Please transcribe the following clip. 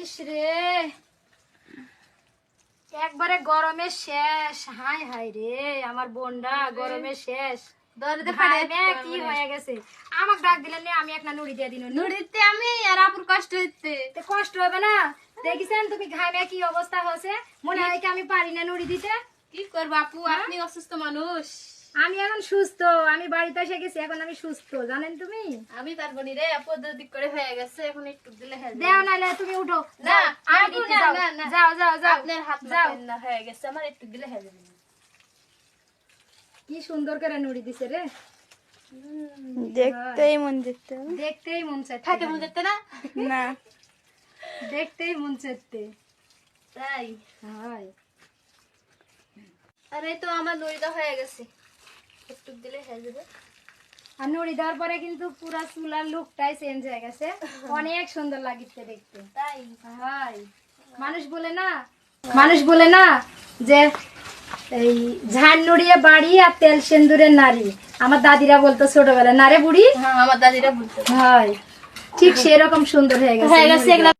ইস রে। একবারে গরমে শেষ। হাই হাই রে আমার বোনটা গরমে শেষ। কি হয়ে গেছে? আমাকে ডাক দিলেন আমি একটা নুড়ি দিয়ে দিন। নুড়িতে আমি আর আপুর কষ্ট হইতে। কষ্ট হবে না? দেখিছেন তুমি ঘামে কি অবস্থা হয়েছে? মনে হয় কি আমি পারি না নুড়ি দিতে? কি করব আপু? আপনি অসুস্থ মানুষ। আমি এখন সুস্থ আমি বাড়িতে এসে গেছি এখন আমি সুস্থ জানেন তুমি? আমি পারব নি রে আপু দিক করে হয়ে গেছে এখন একটু দিলে। দেও নাহলে তুমি উঠো। না, আমি না, না, না। যাও যাও যাও আপনার হাত যাও। না হয়ে গেছে আমার একটু দিলে হয়ে যাবে কি সুন্দর করে নুড়ি দিছে রে। দেখতেই মন দেখতে দেখতেই মন চাইতে থাকে মনে যেতে না? না। দেখতেই মন চাইতে। তাই? হয়। আরে তো আমার নড়িটা হয়ে গেছে। একটু দিলে হয়ে যাবে। আর নুড়ি দেওয়ার পরে কিন্তু পুরা চুলার লুকটাই চেঞ্জ হয়ে গেছে। অনেক সুন্দর লাগিচ্ছে দেখতে। তাই? মানুষ বলে না মানুষ বলে না যে এই ঝাড় নুড়িয়ে বাড়ি আর তেল সেন্দুরের নারী। আমার দাদিরা বলতো ছোটবেলায় নারে বুড়ি? হ্যাঁ আমার দাদিরা বলতো। হয় ঠিক সেরকম সুন্দর হয়ে গেছে।